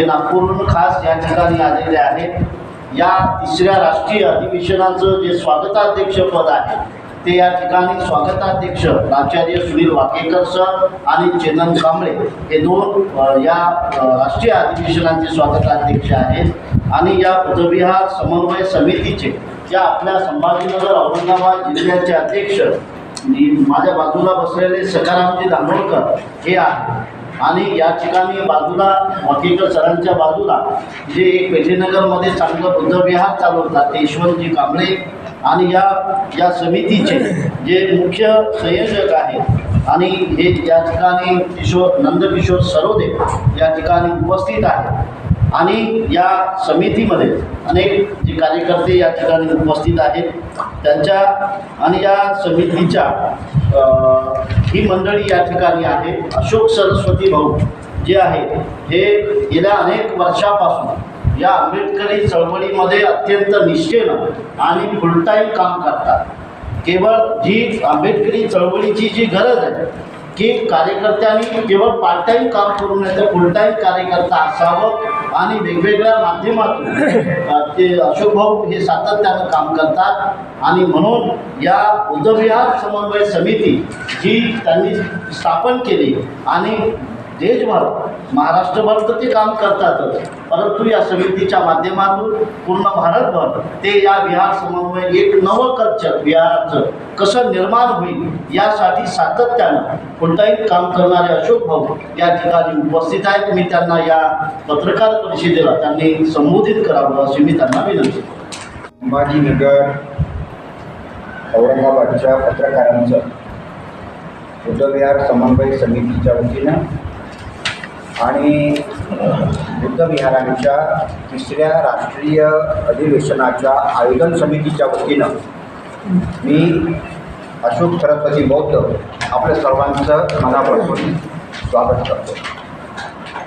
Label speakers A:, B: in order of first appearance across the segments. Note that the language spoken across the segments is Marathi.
A: हे नागपूरहून खास या ठिकाणी आलेले आहेत या तिसऱ्या राष्ट्रीय अधिवेशनाचं जे स्वागताध्यक्षपद आहे ते या ठिकाणी स्वागताध्यक्ष प्राचार्य सुनील वाकेकर सर आणि चेतन कांबळे हे दोन या राष्ट्रीय अधिवेशनाचे स्वागताध्यक्ष आहेत. आणि या पदविहार समन्वय समितीचे या आपल्या संभाजीनगर औरंगाबाद जिल्ह्याचे अध्यक्ष माझ्या बाजूला बसलेले सकारामजी दांडोळकर हे आहेत. आणि या ठिकाणी बाजूला वाकेकर सरांच्या बाजूला जे एक पेठेनगरमध्ये चांगलं बुद्धविहार चालवतात ते ईश्वरजी कांबळे आणि या या समितीचे जे मुख्य संयोजक आहेत आणि हे या ठिकाणी किशोर नंदकिशोर सरोदे या ठिकाणी उपस्थित आहेत. आणि या समितीमध्ये अनेक जे कार्यकर्ते या ठिकाणी उपस्थित आहेत. त्यांच्या आणि या समितीच्या ही मंडळी या ठिकाणी आहे. अशोक सरस्वती भाऊ जे आहेत हे गेल्या अनेक वर्षापासून या आंबेडकरी चळवळीमध्ये अत्यंत निष्ठेनं आणि फुलटाईम काम करतात. केवळ जी आंबेडकरी चळवळीची जी गरज आहे की कार्यकर्त्यांनी केवळ पार्ट टाईम काम करू नये तर फुलटाईम कार्यकर्ता असावं आणि वेगवेगळ्या माध्यमातून ते अशोक भाऊ हे सातत्यानं काम करतात. आणि म्हणून या उद्यविहार समन्वय समिती जी त्यांनी स्थापन केली आणि देशभर महाराष्ट्रभर तर ते काम करतातच. परंतु या समितीच्या माध्यमातून पूर्ण भारतभर ते या विहार समन्वय एक नवं कल्चर विहाराचं कसं निर्माण होईल यासाठी सातत्यानं कोणताही काम करणारे अशोक भाऊ या ठिकाणी उपस्थित आहेत. मी त्यांना या पत्रकार परिषदेला त्यांनी संबोधित करावं अशी मी त्यांना विनंती
B: संभाजीनगर औरंगाबादच्या पत्रकारांचं बुद्धविहार समन्वय समितीच्या वतीनं आणि बुद्धविहारांच्या तिसऱ्या राष्ट्रीय अधिवेशनाच्या आयोजन समितीच्या वतीनं मी अशोक सरस्वती बौद्ध आपल्या सर्वांचं मनापासून स्वागत करतो.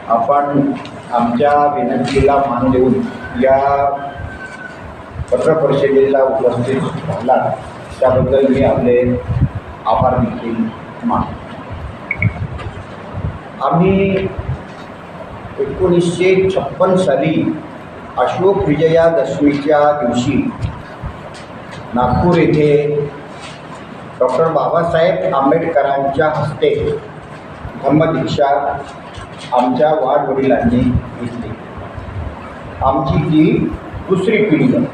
B: आपण आमच्या विनंतीला मान देऊन या पत्रपरिषदेला उपस्थित झाला त्याबद्दल मी आपले आभार देखील मान आम्ही एकोणीसशे छप्पन साली अशोक विजयादशमीच्या दिवशी नागपूर येथे डॉक्टर बाबासाहेब आंबेडकरांच्या हस्ते धम्मदीक्षा आमच्या वाडवडिलांनी घेतली. आमची ती दुसरी पिढी. आहे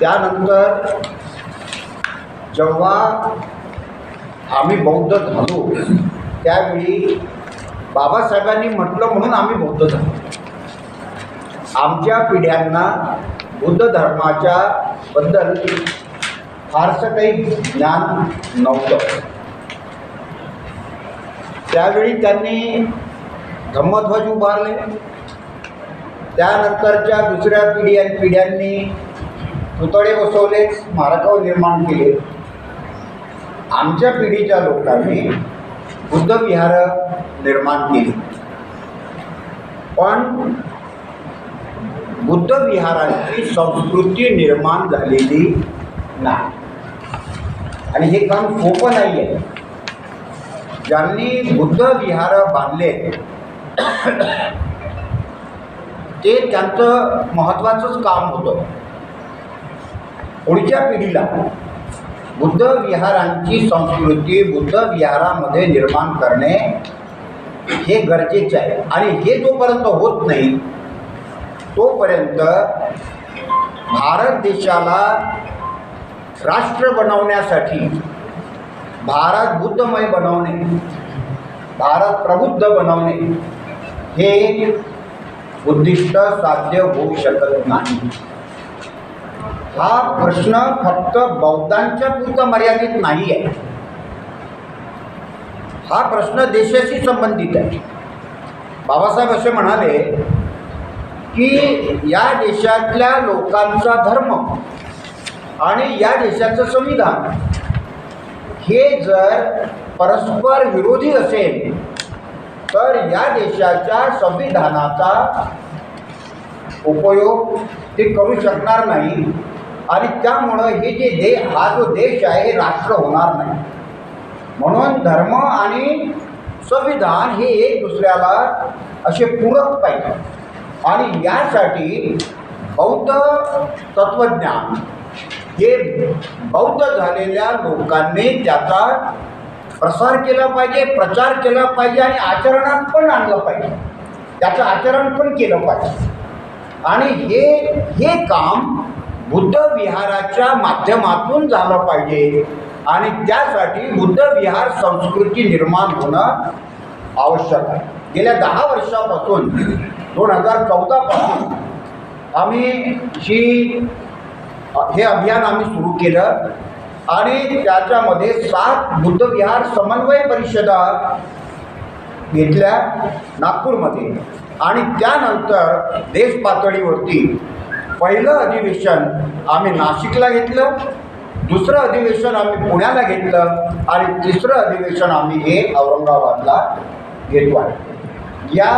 B: त्यानंतर जेव्हा आम्ही बौद्ध झालो त्यावेळी बाबासाहेबांनी म्हटलं म्हणून आम्ही बौद्ध झालो आमच्या पिढ्यांना बुद्ध धर्माच्या बद्दल फारसं काही ज्ञान नव्हतं. त्यावेळी त्यांनी धम्मध्वज उभारले. त्यानंतरच्या दुसऱ्या पिढ्या पिढ्यांनी पुतळे बसवले स्मारकं निर्माण केले. आमच्या पिढीच्या लोकांनी बुद्धविहार निर्माण केली. पण बुद्धविहारांची संस्कृती निर्माण झालेली नाही. आणि हे काम सोपं नाही आहे ज्यांनी बुद्ध विहार बांधले ते त्यांचं महत्त्वाचंच काम होतं. पुढच्या पिढीला बुद्ध विहारांची संस्कृती बुद्ध विहारामध्ये निर्माण करणे हे गरजेचे आहे. आणि हे जोपर्यंत होत नाही तोपर्यंत भारत देशाला राष्ट्र बनवण्यासाठी भारत बुद्धमय बनवणे भारत प्रबुद्ध बनवणे हे उद्दिष्ट साध्य होऊ शकत नाही. हा प्रश्न फक्त बौद्धांच्या पुरता मर्यादित नाही आहे हा प्रश्न देशाशी संबंधित आहे. बाबासाहेब असे म्हणाले की या देशातल्या लोकांचा धर्म आणि या देशाचं संविधान हे जर परस्पर विरोधी असेल तर या देशाच्या संविधानाचा उपयोग ते करू शकणार नाही. आणि त्यामुळं हे जे दे हा जो देश आहे हे राष्ट्र होणार नाही. म्हणून धर्म आणि संविधान हे एक दुसऱ्याला असे पूरक पाहिजे. आणि यासाठी बौद्ध तत्वज्ञान हे बौद्ध झालेल्या लोकांनी त्याचा प्रसार केला पाहिजे प्रचार केला पाहिजे आणि आचरणात पण आणलं पाहिजे. त्याचं आचरण पण केलं पाहिजे. आणि हे हे काम बुद्ध विहाराच्या माध्यमातून झालं पाहिजे. आणि त्यासाठी बुद्ध विहार संस्कृती निर्माण होणं आवश्यक आहे. गेल्या दहा वर्षापासून दोन हजार चौदापासून आम्ही ही हे अभियान आम्ही सुरू केलं. आणि त्याच्यामध्ये सात बुद्धविहार समन्वय परिषदा घेतल्या नागपूरमध्ये. आणि त्यानंतर देश पातळीवरती पहिलं अधिवेशन आम्ही नाशिकला घेतलं दुसरं अधिवेशन आम्ही पुण्याला घेतलं आणि तिसरं अधिवेशन आम्ही हे औरंगाबादला घेतो आहे या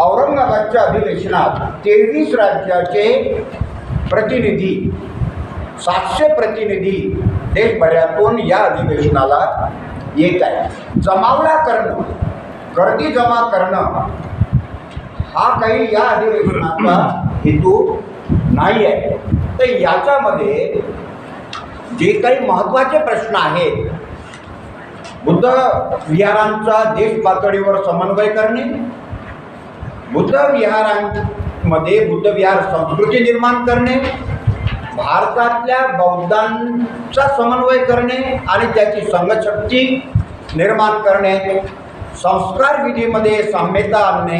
B: औरंगाबादच्या अधिवेशनात तेवीस राज्याचे प्रतिनिधी सातशे प्रतिनिधी देशभरातून या अधिवेशनाला येत आहे जमावला करणं गर्दी जमा करणं हा काही या अधिवेशनाचा हेतू नाही आहे. तर याच्यामध्ये जे काही महत्त्वाचे प्रश्न आहेत बुद्ध विहारांचा देश पातळीवर समन्वय करणे बुद्ध विहारांमध्ये बुद्ध विहार संस्कृती निर्माण करणे भारतातल्या बौद्धांचा समन्वय करणे आणि त्याची संघशक्ती निर्माण करणे संस्कार विधीमध्ये साम्यता आणणे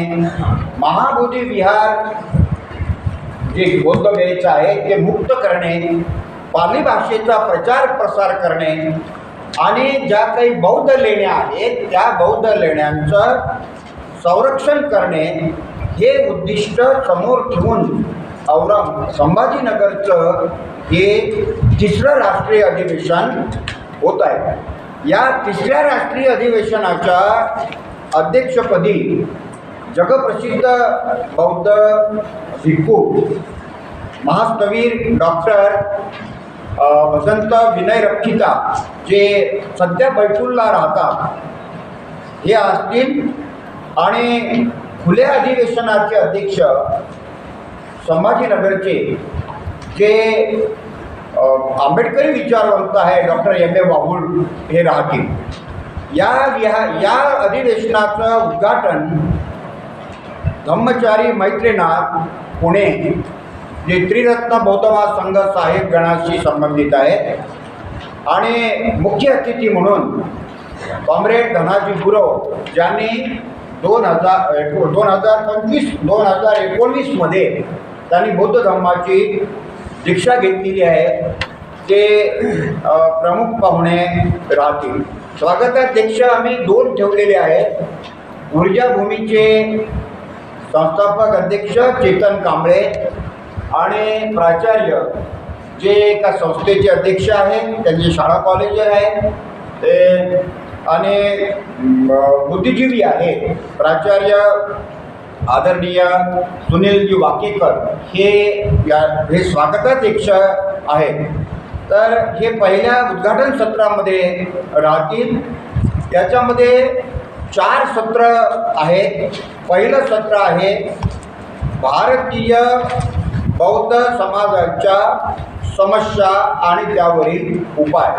B: महाबोधी विहार जे बौद्ध आहे ते मुक्त करणे पाली भाषेचा प्रचार प्रसार करणे आणि ज्या काही बौद्ध लेण्या आहेत त्या बौद्ध लेण्यांचं संरक्षण करणे हे उद्दिष्ट समोर ठेवून औरंग संभाजीनगरचं हे तिसरं राष्ट्रीय अधिवेशन होत आहे. या तिसऱ्या राष्ट्रीय अधिवेशनाच्या अध्यक्षपदी जगप्रसिद्ध बौद्ध भिक्खू महास्तवीर डॉक्टर वसंत विनय रक्षिता जे सध्या बैठूलला राहतात हे असतील. आणि खुल्या अधिवेशनाचे अध्यक्ष संभाजीनगरचे जे आंबेडकरी विचारवंत आहे डॉक्टर एम ए वाहुळ हे राहतील. या या या अधिवेशनाचं उद्घाटन धम्मचारी मैत्रीनाथ पुणे जे त्रिरत्न बौद्धमा संघ साहेब गणाशी संबंधित आहे आणि मुख्य अतिथी म्हणून कॉम्रेड धनाजी गुरव ज्यांनी दोन हजार एको- दोन हजार पंचवीस दोन हजार एकोणवीसमध्ये त्यांनी बौद्ध धर्माची दीक्षा घेतलेली आहे. ते प्रमुख पाहुणे राहतील. स्वागताध्यक्ष आम्ही दोन ठेवलेले आहेत. ऊर्जाभूमीचे संस्थापक अध्यक्ष चेतन कांबळे आणि प्राचार्य जे एका संस्थेचे अध्यक्ष आहेत त्यांची शाळा कॉलेज आहे. ते आणि बुद्धिजीवी आहेत. प्राचार्य आदरणीय सुनीलजी वाकेकर हे या हे स्वागताध्यक्ष आहेत. तर हे पहिल्या उद्घाटन सत्रामध्ये राहतील. त्याच्यामध्ये चार सत्र आहेत पहिलं सत्र आहे भारतीय बौद्ध समाजाच्या समस्या आणि त्यावरील उपाय.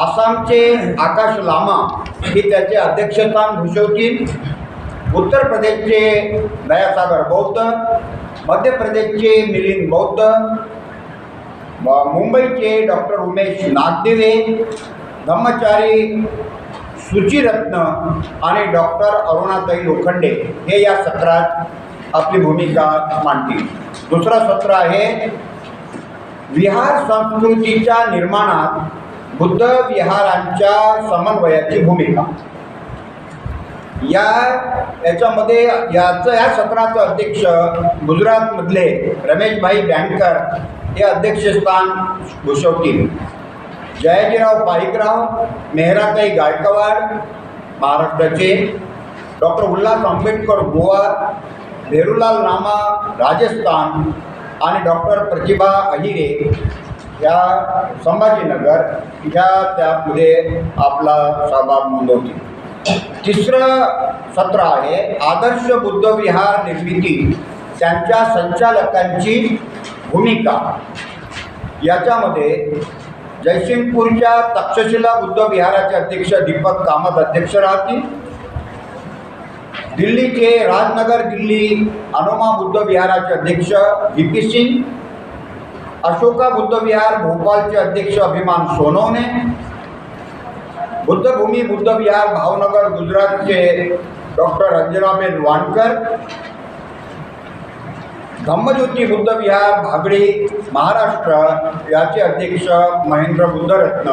B: आसामचे आकाश लामा हे त्याचे अध्यक्षस्थान भूषवतील. उत्तर प्रदेशचे दयासागर बौद्ध मध्य प्रदेशचे मिलिंद बौद्ध मुंबईचे डॉक्टर उमेश नागदेवे धम्मचारी सुचिरत्न आणि डॉक्टर अरुणाताई लोखंडे हे या सत्रात आपली भूमिका मांडतील. दुसरं सत्र आहे विहार संस्कृतीच्या निर्माणात बुद्ध विहारांच्या समन्वयाची भूमिका. या याच्यामध्ये याचं या सत्राचं अध्यक्ष गुजरातमधले रमेशभाई बँकर हे अध्यक्षस्थान भूषवतील. जयाजीराव पाईकराव मेहराताई गायकवाड महाराष्ट्राचे. डॉक्टर उल्हास आंबेडकर गोवा भेरूलाल नामा राजस्थान आणि डॉक्टर प्रतिभा अहिरे या संभाजीनगर ह्या त्यामध्ये आपला सहभाग नोंदवतील. तिसरं सत्र आहे आदर्श बुद्ध विहार निर्मिती. त्यांच्या संचालकांची भूमिका. याच्यामध्ये जयसिंगपूरच्या तक्षशिला बुद्ध विहाराचे अध्यक्ष दीपक कामत अध्यक्ष राहतील. दिल्लीचे राजनगर दिल्ली अनुमा बुद्ध विहाराचे अध्यक्ष व्ही पी सिंग. अशोका बुद्ध विहार भोपाळचे अध्यक्ष अभिमान सोनवणे. बुद्धभूमी बुद्ध विहार भावनगर गुजरातचे डॉक्टर रंजनाबेन वानकर. धम्मज्योती बुद्धविहार भागडे महाराष्ट्र याचे अध्यक्ष महेंद्र बुद्धरत्न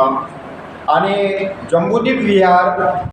B: आणि जम्बुदीप विहार